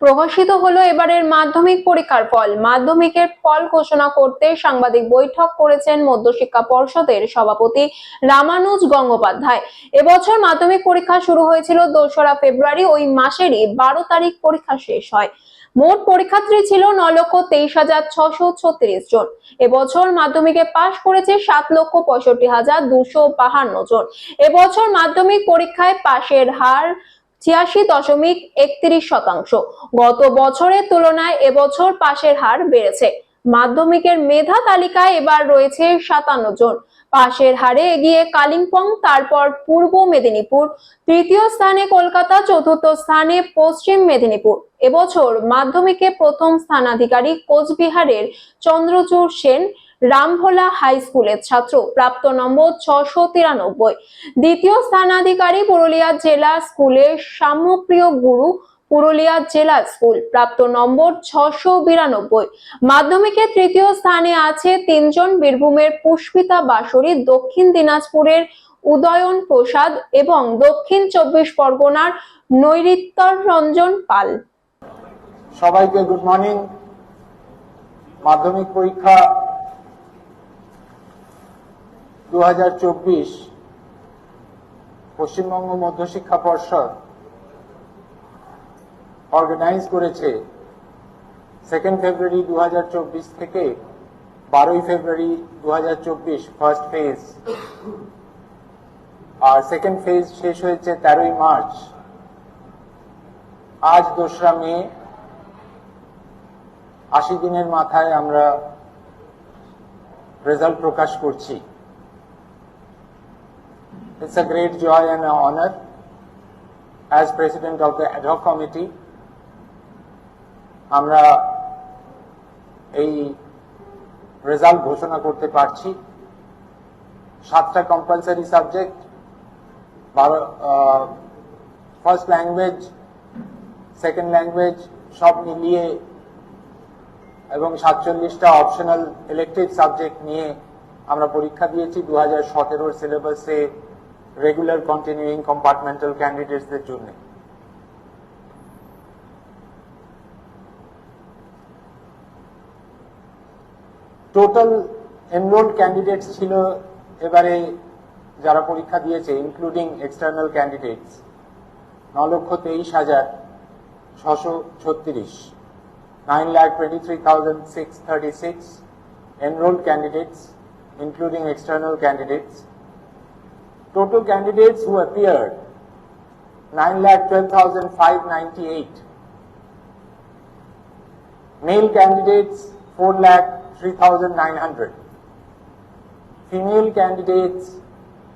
প্রকাশিত হলো এবারের মাধ্যমিক পরীক্ষার ফল। মাধ্যমিকের ফল ঘোষণা করতে সাংবাদিক বৈঠক করেছেন মধ্যশিক্ষা পর্ষদের সভাপতি রামানুজ গঙ্গোপাধ্যায়। এবছর মাধ্যমিক পরীক্ষা শুরু হয়েছিল দোসরা ফেব্রুয়ারি, ওই মাসেরই বারো তারিখ পরীক্ষা শেষ হয়। মোট পরীক্ষার্থী ছিল ন লক্ষ তেইশ হাজার ছশো ছত্রিশ জন। এবছর মাধ্যমিকে পাশ করেছে সাত লক্ষ পঁয়ষট্টি হাজার দুশো বাহান্ন জন। এবছর মাধ্যমিক পরীক্ষায় পাশের হার ছিয়াশি দশমিক একত্রিশ শতাংশ। গত বছরের তুলনায় এবছর পাশের হার বেড়েছে। মাধ্যমিকের মেধা তালিকায় এবার রয়েছে সাতান্ন জন। পাশের হারে এগিয়ে কালিম্পং, তারপর পূর্ব মেদিনীপুর, তৃতীয় স্থানে কলকাতা, চতুর্থ স্থানে পশ্চিম মেদিনীপুর। এবছর মাধ্যমিকে প্রথম স্থানাধিকারী কোচবিহারের চন্দ্রচূড় সেন রামভোলা হাই স্কুলের ছাত্র, প্রাপ্ত নম্বর ছশো তিরানব্বই। দ্বিতীয় স্থানাধিকারী পুরুলিয়া জেলা স্কুলের সাম্যপ্রিয় গুরু পুরুলিয়া জেলা স্কুল, প্রাপ্ত নম্বর ছশো বিরানব্বই। মাধ্যমিকে তৃতীয় স্থানে আছে তিনজন বীরভূমের পুষ্পিতা বাসরী দক্ষিণ দিনাজপুরের উদয়ন প্রসাদ এবং দক্ষিণ চব্বিশ পরগনার নৈরিত্যর রঞ্জন পাল। সবাইকে গুড মর্নিং মাধ্যমিক পরীক্ষা দু হাজার চব্বিশ পশ্চিমবঙ্গ মধ্যশিক্ষা পর্ষদ অর্গানাইজ করেছে সেকেন্ড ফেব্রুয়ারি দু হাজার চব্বিশ থেকে বারোই ফেব্রুয়ারি দু হাজার চব্বিশ ফার্স্ট ফেজ আর সেকেন্ড ফেজ শেষ হয়েছে তেরোই মার্চ আজ দোসরা মে, আশি দিনের মাথায় আমরা রেজাল্ট প্রকাশ করছি। It's a great joy and honour as president of the ad hoc committee আমরা এই রেজাল্ট ঘোষণা করতে পারছি। সাতটা compulsory subject first language second language সব মিলিয়ে এবং সাতচল্লিশটা অপশনাল ইলেকটিভ সাবজেক্ট নিয়ে আমরা পরীক্ষা দিয়েছি। দু হাজার সতেরোর সিলেবাসে রেগুলার কন্টিনিউইং কম্পার্টমেন্টাল ক্যান্ডিডেটসদের জন্য টোটাল এনরোল্ড ক্যান্ডিডেটস ছিল এবারে যারা পরীক্ষা দিয়েছে ইনক্লুডিং এক্সটার্নাল ক্যান্ডিডেটস ন লক্ষ তেইশ হাজার ছশো ছত্রিশ 9,23,636 enrolled candidates including external candidates. Total candidates who appeared, 9,12,598. Male candidates, 4,03,900. Female candidates,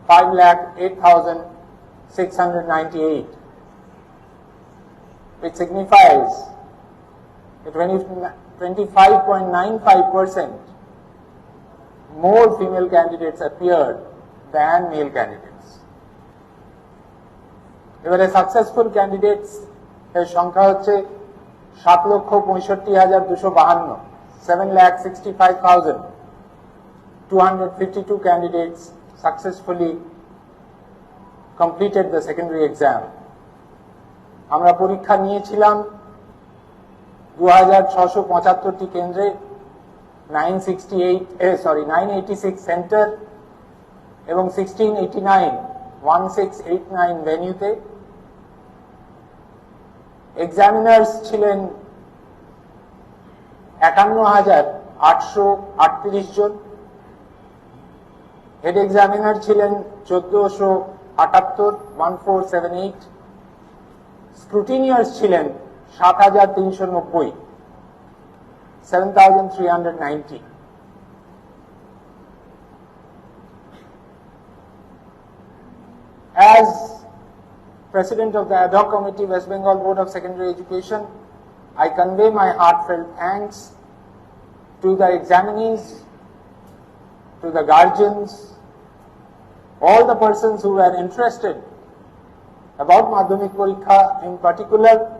5,08,698. Which signifies that 25.95% more female candidates appeared than male candidates. এবারে সাকসেসফুল ক্যান্ডিডেটস এর সংখ্যা হচ্ছে সাত লক্ষ পঁয়ষট্টি হাজার দুশো বাহান্ন seven lakh sixty five thousand two hundred fifty two candidates successfully completed the secondary exam আমরা পরীক্ষা নিয়েছিলাম দু হাজার ছশো পঁচাত্তরটি কেন্দ্রে nine sixty eight sorry nine eighty six centre এবং sixteen nine one six eight nine ভেনিউতে examiners ছিলেন একান্ন হাজার আটশো আটত্রিশ জন। হেড এক্সামিনার ছিলেন চোদ্দশো আটাত্তর one four seven eight scrutinisers ছিলেন সাত হাজার তিনশো নব্বই seven thousand three hundred ninety As President of the Ad hoc Committee, West Bengal Board of Secondary Education, I convey my heartfelt thanks to the examinees, to the guardians, all the persons who were interested about Madhyamik Parikha in particular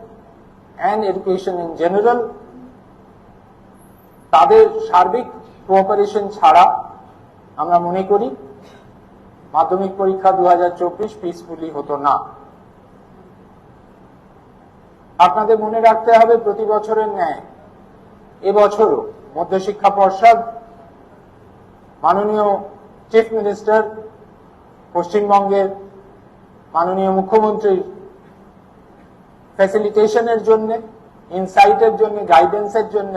and education in general তাদের সার্বিক cooperation ছাড়া আমরা মনে করি মাধ্যমিক পরীক্ষা দু হাজার হতো না। আপনাদের মনে রাখতে হবে, প্রতি বছরের ন্যায়। এবছরও মধ্যশিক্ষা পর্ষদ, মাননীয় চিফ মিনিস্টার পশ্চিমবঙ্গের মাননীয় মুখ্যমন্ত্রীর ফ্যাসিলিটেশনের জন্য ইনসাইটের জন্য গাইডেন্সের জন্য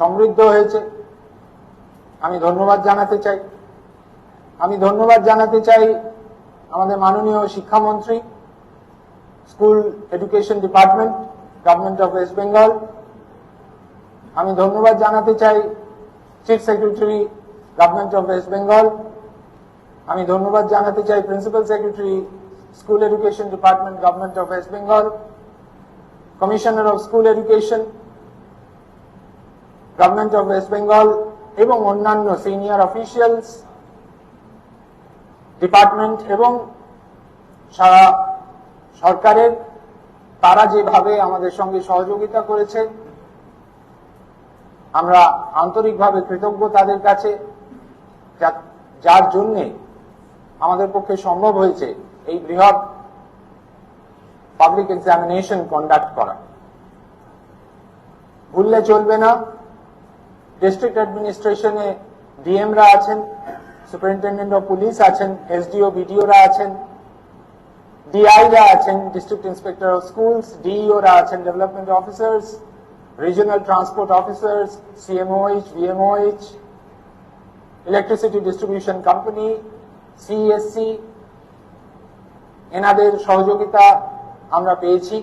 সমৃদ্ধ হয়েছে। আমি ধন্যবাদ জানাতে চাই। আমি ধন্যবাদ জানাতে চাই আমাদের মাননীয় শিক্ষামন্ত্রী, school education department government of West Bengal আমি ধন্যবাদ জানাতে চাই chief secretary government of West Bengal আমি ধন্যবাদ জানাতে চাই principal secretary school education department government of West Bengal commissioner of school education government of West Bengal এবং অন্যান্য সিনিয়র অফিসিয়ালস ডিপার্টমেন্ট এবং সারা সরকারের, তারা যেভাবে আমাদের সঙ্গে সহযোগিতা করেছে, আমরা আন্তরিকভাবে কৃতজ্ঞ তাদের কাছে যার জন্যে আমাদের পক্ষে সম্ভব হয়েছে এই বৃহৎ পাবলিক এক্সামিনেশন কন্ডাক্ট করা। ভুললে চলবে না। ডিস্ট্রিক্ট অ্যাডমিনিস্ট্রেশনে ডিএমরা আছেন। সুপারিনটেন্ডেন্ট অফ পুলিশ আছেন এসডিও বিডিওরা আছেন ডিআইরা আছেন ডিস্ট্রিক্ট ইন্সপেক্টর অফ স্কুলস ডিইওরা আছেন development officers regional transport officers CMOH VMOH electricity distribution company CSC এনাদের সহযোগিতা আমরা পেয়েছি।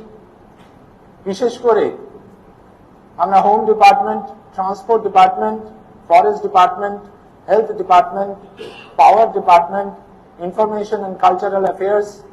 বিশেষ করে আমরা home department transport department forest department health department, power department, information and cultural affairs,